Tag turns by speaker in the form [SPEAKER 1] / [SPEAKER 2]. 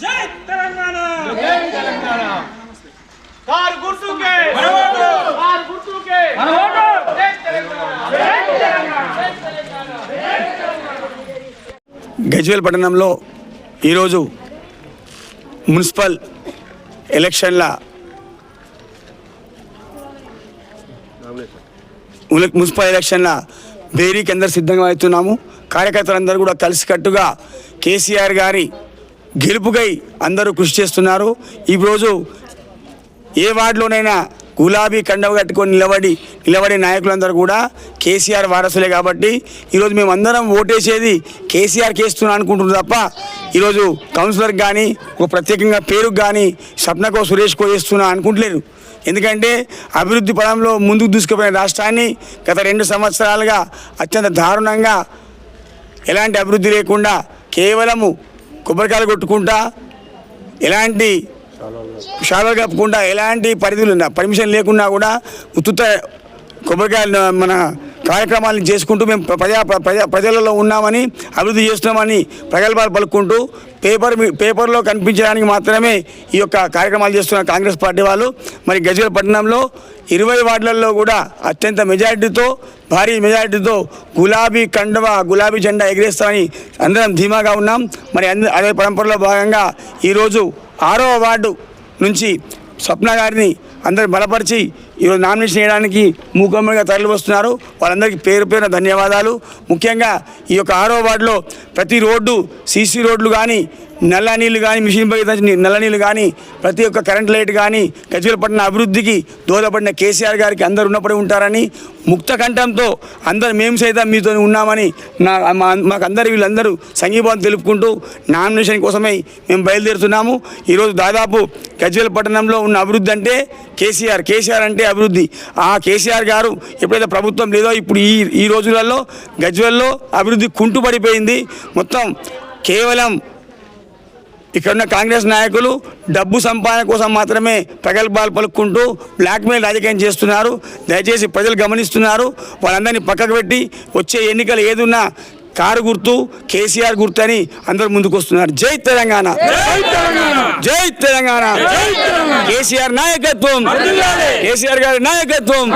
[SPEAKER 1] జై తెలంగాణ!
[SPEAKER 2] జై గుర్తుకే! గుర్తుకే!
[SPEAKER 3] గజ్వేల్ పట్టణంలో ఈరోజు మున్సిపల్ ఎలక్షన్ల మున్సిపల్ ఎలక్షన్ల బేరీకి అందరు సిద్ధంగా అవుతున్నాము. కార్యకర్తలందరూ కూడా కలిసికట్టుగా కేసీఆర్ గారి గెలుపుకై అందరూ కృషి చేస్తున్నారు. ఈరోజు ఏ వార్డులోనైనా గులాబీ కండవ కట్టుకొని నిలబడి నిలబడే నాయకులందరూ కూడా కేసీఆర్ వారసులే కాబట్టి ఈరోజు మేమందరం ఓటేసేది కేసీఆర్కి వేస్తున్నాం అనుకుంటున్నారు తప్ప ఈరోజు కౌన్సిలర్కి కానీ ఒక ప్రత్యేకంగా పేరుకు కానీ స్వప్నకో సురేష్కో వేస్తున్నా అనుకుంటలేరు. ఎందుకంటే అభివృద్ధి పడంలో ముందుకు దూసుకుపోయిన రాష్ట్రాన్ని గత రెండు సంవత్సరాలుగా అత్యంత దారుణంగా ఎలాంటి అభివృద్ధి లేకుండా కేవలము కొబ్బరికాయలు కొట్టుకుంటా ఎలాంటి షాలో కప్పకుండా ఎలాంటి పరిధులు పర్మిషన్ లేకుండా కూడా ఉత్తుత కొబ్బరికాయలు మన కార్యక్రమాలను చేసుకుంటూ మేము ప్రజా ప్రజా ప్రజలలో ఉన్నామని అభివృద్ధి చేస్తున్నామని ప్రగల్భాలు పలుకుంటూ పేపర్ పేపర్లో కనిపించడానికి మాత్రమే ఈ యొక్క కార్యక్రమాలు చేస్తున్న కాంగ్రెస్ పార్టీ వాళ్ళు. మరి గజ్వేల్ పట్టణంలో ఇరవై వార్డులలో కూడా అత్యంత మెజారిటీతో భారీ మెజారిటీతో గులాబీ కండవ గులాబీ జెండా ఎగిరేస్తామని అందరం ధీమాగా ఉన్నాం. మరి అదే పరంపరలో భాగంగా ఈరోజు ఆరో వార్డు నుంచి స్వప్న గారిని అందరు బలపరిచి ఈరోజు నామినేషన్ చేయడానికి మూకమ్మడిగా తరలి వస్తున్నారు. వాళ్ళందరికీ పేరు పేరున ధన్యవాదాలు. ముఖ్యంగా ఈ యొక్క ఆరో వార్డులో ప్రతి రోడ్డు సీసీ రోడ్లు కానీ నల్ల నీళ్ళు కానీ మిషన్ బయట నల్ల నీళ్ళు కానీ ప్రతి ఒక్క కరెంట్ లైట్ కానీ గజ్వేలపట్నం అభివృద్ధికి దోహదపడిన కేసీఆర్ గారికి అందరు ఉన్నప్పుడే ఉంటారని ముక్త కంఠంతో అందరు మేము సైతం మీతో ఉన్నామని నా మా మాకు వీళ్ళందరూ సంఘీభావం తెలుపుకుంటూ నామినేషన్ కోసమై మేము బయలుదేరుతున్నాము. ఈరోజు దాదాపు గజ్వేల్ పట్టణంలో ఉన్న అభివృద్ధి అంటే కేసీఆర్ కేసీఆర్ అంటే అభివృద్ధి. ఆ కేసీఆర్ గారు ఎప్పుడైతే ప్రభుత్వం లేదో ఇప్పుడు ఈ ఈ రోజులలో గజ్వేల్లో అభివృద్ధి కుంటుపడిపోయింది. మొత్తం కేవలం ఇక్కడ ఉన్న కాంగ్రెస్ నాయకులు డబ్బు సంపాదన కోసం మాత్రమే ప్రగల్భాలు పలుకుంటూ బ్లాక్మెయిల్ రాజకీయం చేస్తున్నారు. దయచేసి ప్రజలు గమనిస్తున్నారు. వాళ్ళందరినీ పక్కకు పెట్టి వచ్చే ఎన్నికలు ఏదున్నా కారు గుర్తు కేసీఆర్ గుర్తు అని అందరూ ముందుకు వస్తున్నారు. జై తెలంగాణ. జై తెలంగాణ. కేసీఆర్ నాయకత్వం. కేసీఆర్ గారి నాయకత్వం.